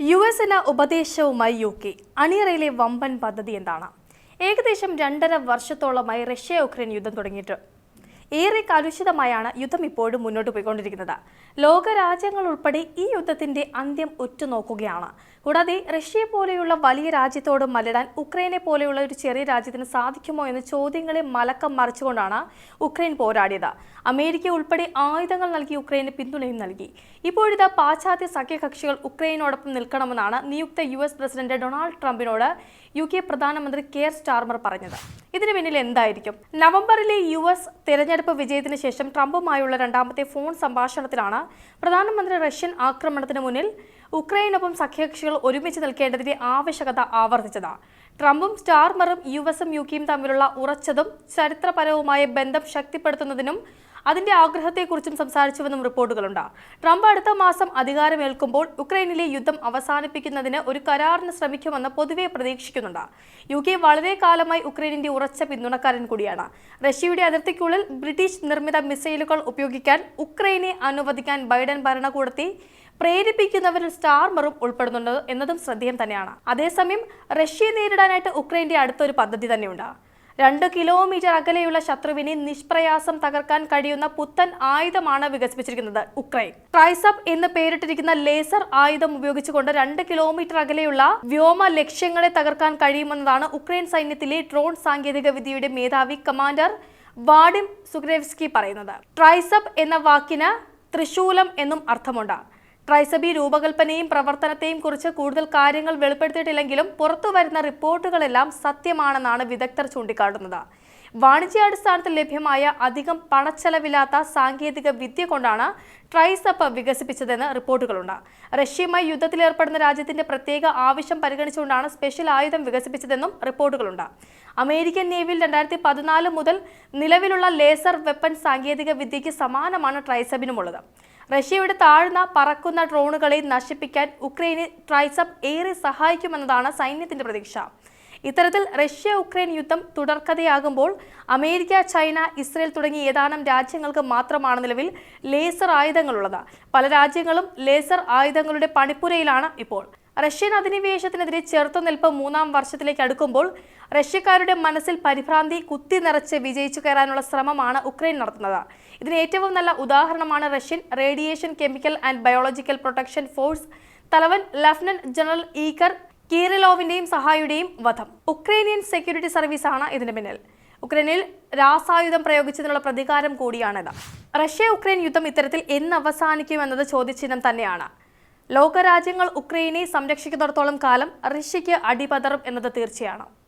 U എസിന് ഉപദേശവുമായി U K അണിയറയിലെ വമ്പൻ പദ്ധതി എന്താണ്? ഏകദേശം രണ്ടര വർഷത്തോളമായി റഷ്യ യുക്രൈൻ യുദ്ധം തുടങ്ങിയിട്ട്. ഏറെ കലുഷിതമായാണ് യുദ്ധം ഇപ്പോഴും മുന്നോട്ട് പോയിക്കൊണ്ടിരിക്കുന്നത്. ലോകരാജ്യങ്ങൾ ഉൾപ്പെടെ ഈ യുദ്ധത്തിന്റെ അന്ത്യം ഉറ്റുനോക്കുകയാണ്. കൂടാതെ റഷ്യയെ പോലെയുള്ള വലിയ രാജ്യത്തോട് മല്ലിടാൻ ഉക്രൈനെ പോലെയുള്ള ഒരു ചെറിയ രാജ്യത്തിന് സാധിക്കുമോ എന്ന ചോദ്യങ്ങളെ മലക്കം മറിച്ചുകൊണ്ടാണ് ഉക്രൈൻ പോരാടിയത്. അമേരിക്ക ഉൾപ്പെടെ ആയുധങ്ങൾ നൽകി ഉക്രൈന് പിന്തുണയും നൽകി. ഇപ്പോഴിതാ പാശ്ചാത്യ സഖ്യകക്ഷികൾ ഉക്രൈനോടൊപ്പം നിൽക്കണമെന്നാണ് നിയുക്ത യു പ്രസിഡന്റ് ഡൊണാൾഡ് ട്രംപിനോട് യു പ്രധാനമന്ത്രി കെയർ സ്റ്റാർമർ പറഞ്ഞത്. ഇതിന് പിന്നിൽ എന്തായിരിക്കും? നവംബറിലെ യു എസ് തെരഞ്ഞെടുപ്പ് വിജയത്തിന് ശേഷം ട്രംപുമായുള്ള രണ്ടാമത്തെ ഫോൺ സംഭാഷണത്തിലാണ് പ്രധാനമന്ത്രി റഷ്യൻ ആക്രമണത്തിന് മുന്നിൽ ഉക്രൈനൊപ്പം സഖ്യകക്ഷികൾ ഒരുമിച്ച് നിൽക്കേണ്ടതിന്റെ ആവശ്യകത ആവർത്തിച്ചത്. ട്രംപും സ്റ്റാർമറും യു എസും യു കെയും തമ്മിലുള്ള ഉറച്ചതും ചരിത്രപരവുമായ ബന്ധം ശക്തിപ്പെടുത്തുന്നതിനും അതിന്റെ ആഗ്രഹത്തെക്കുറിച്ചും സംസാരിച്ചുവെന്നും റിപ്പോർട്ടുകളുണ്ട്. ട്രംപ് അടുത്ത മാസം അധികാരമേൽക്കുമ്പോൾ ഉക്രൈനിലെ യുദ്ധം അവസാനിപ്പിക്കുന്നതിന് ഒരു കരാറിന് ശ്രമിക്കുമെന്ന് പൊതുവെ പ്രതീക്ഷിക്കുന്നുണ്ട്. യു കെ വളരെ കാലമായി ഉക്രൈനിന്റെ ഉറച്ച പിന്തുണക്കാരൻ കൂടിയാണ്. റഷ്യയുടെ അതിർത്തിക്കുള്ളിൽ ബ്രിട്ടീഷ് നിർമ്മിത മിസൈലുകൾ ഉപയോഗിക്കാൻ ഉക്രൈനെ അനുവദിക്കാൻ ബൈഡൻ ഭരണകൂടത്തെ പ്രേരിപ്പിക്കുന്നവരിൽ സ്റ്റാർമറും ഉൾപ്പെടുന്നുണ്ട് എന്നതും ശ്രദ്ധേയം തന്നെയാണ്. അതേസമയം റഷ്യയെ നേരിടാനായിട്ട് ഉക്രൈന്റെ അടുത്തൊരു പദ്ധതി തന്നെയുണ്ട്. രണ്ട് കിലോമീറ്റർ അകലെയുള്ള ശത്രുവിനെ നിഷ്പ്രയാസം തകർക്കാൻ കഴിയുന്ന പുത്തൻ ആയുധമാണ് വികസിപ്പിച്ചിരിക്കുന്നത് ഉക്രൈൻ. ട്രൈസപ്പ് എന്ന് പേരിട്ടിരിക്കുന്ന ലേസർ ആയുധം ഉപയോഗിച്ചുകൊണ്ട് രണ്ട് കിലോമീറ്റർ അകലെയുള്ള വ്യോമ ലക്ഷ്യങ്ങളെ തകർക്കാൻ കഴിയുമെന്നതാണ് ഉക്രൈൻ സൈന്യത്തിലെ ഡ്രോൺ സാങ്കേതിക വിദ്യയുടെ മേധാവി കമാൻഡർ വാഡിം സുഗ്രേവ്സ്കി പറയുന്നത്. ട്രൈസപ്പ് എന്ന വാക്കിന് ത്രിശൂലം എന്നും അർത്ഥമുണ്ട്. ട്രൈസബി രൂപകൽപ്പനയും പ്രവർത്തനത്തെയും കുറിച്ച് കൂടുതൽ കാര്യങ്ങൾ വെളിപ്പെടുത്തിയിട്ടില്ലെങ്കിലും പുറത്തു വരുന്ന റിപ്പോർട്ടുകളെല്ലാം സത്യമാണെന്നാണ് വിദഗ്ധർ ചൂണ്ടിക്കാട്ടുന്നത്. വാണിജ്യാടിസ്ഥാനത്തിൽ ലഭ്യമായ അധികം പണച്ചെലവില്ലാത്ത സാങ്കേതിക വിദ്യ കൊണ്ടാണ് ട്രൈസപ്പ് വികസിപ്പിച്ചതെന്ന് റിപ്പോർട്ടുകളുണ്ട്. റഷ്യയുമായി യുദ്ധത്തിലേർപ്പെടുന്ന രാജ്യത്തിന്റെ പ്രത്യേക ആവശ്യം പരിഗണിച്ചുകൊണ്ടാണ് സ്പെഷ്യൽ ആയുധം വികസിപ്പിച്ചതെന്നും റിപ്പോർട്ടുകളുണ്ട്. അമേരിക്കൻ നേവിയിൽ രണ്ടായിരത്തി പതിനാല് മുതൽ നിലവിലുള്ള ലേസർ വെപ്പൺ സാങ്കേതിക വിദ്യയ്ക്ക് സമാനമാണ് ട്രൈസബിനുമുള്ളത്. റഷ്യയുടെ താഴ്ന്ന പറക്കുന്ന ഡ്രോണുകളെ നശിപ്പിക്കാൻ ഉക്രൈനെ ട്രൈസപ്പ് ഏറെ സഹായിക്കുമെന്നതാണ് സൈന്യത്തിന്റെ പ്രതീക്ഷ. ഇത്തരത്തിൽ റഷ്യ ഉക്രൈൻ യുദ്ധം തുടർക്കഥയാകുമ്പോൾ അമേരിക്ക ചൈന ഇസ്രയേൽ തുടങ്ങിയ ഏതാനും രാജ്യങ്ങൾക്ക് മാത്രമാണ് നിലവിൽ ലേസർ ആയുധങ്ങളുള്ളത്. പല രാജ്യങ്ങളും ലേസർ ആയുധങ്ങളുടെ പണിപ്പുരയിലാണ് ഇപ്പോൾ. റഷ്യൻ അധിനിവേശത്തിനെതിരെ ചെറുത്തുനിൽപ്പ് മൂന്നാം വർഷത്തിലേക്ക് അടുക്കുമ്പോൾ റഷ്യക്കാരുടെ മനസ്സിൽ പരിഭ്രാന്തി കുത്തി നിറച്ച് വിജയിച്ചു കയറാനുള്ള ശ്രമമാണ് ഉക്രൈൻ നടത്തുന്നത്. ഇതിന് ഏറ്റവും നല്ല ഉദാഹരണമാണ് Russian radiation chemical and biological protection force. തലവൻ ലഫ്റ്റനന്റ് ജനറൽ ഈക്കർ കീറിലോവിന്റെയും സഹായിയുടെയും വധം. ഉക്രൈനിയൻ സെക്യൂരിറ്റി സർവീസാണ് ഇതിന് പിന്നിൽ. ഉക്രൈനിൽ രാസായുധം പ്രയോഗിച്ചതിനുള്ള പ്രതികാരം കൂടിയാണിത്. റഷ്യ ഉക്രൈൻ യുദ്ധം ഇത്തരത്തിൽ എന്ന് അവസാനിക്കുമെന്നത് ചോദ്യചിഹ്നം തന്നെയാണ്. ലോകരാജ്യങ്ങൾ ഉക്രൈനെ സംരക്ഷിക്കുന്നിടത്തോളം കാലം റഷ്യയ്ക്ക് അടിപതറും എന്നത് തീർച്ചയാണ്.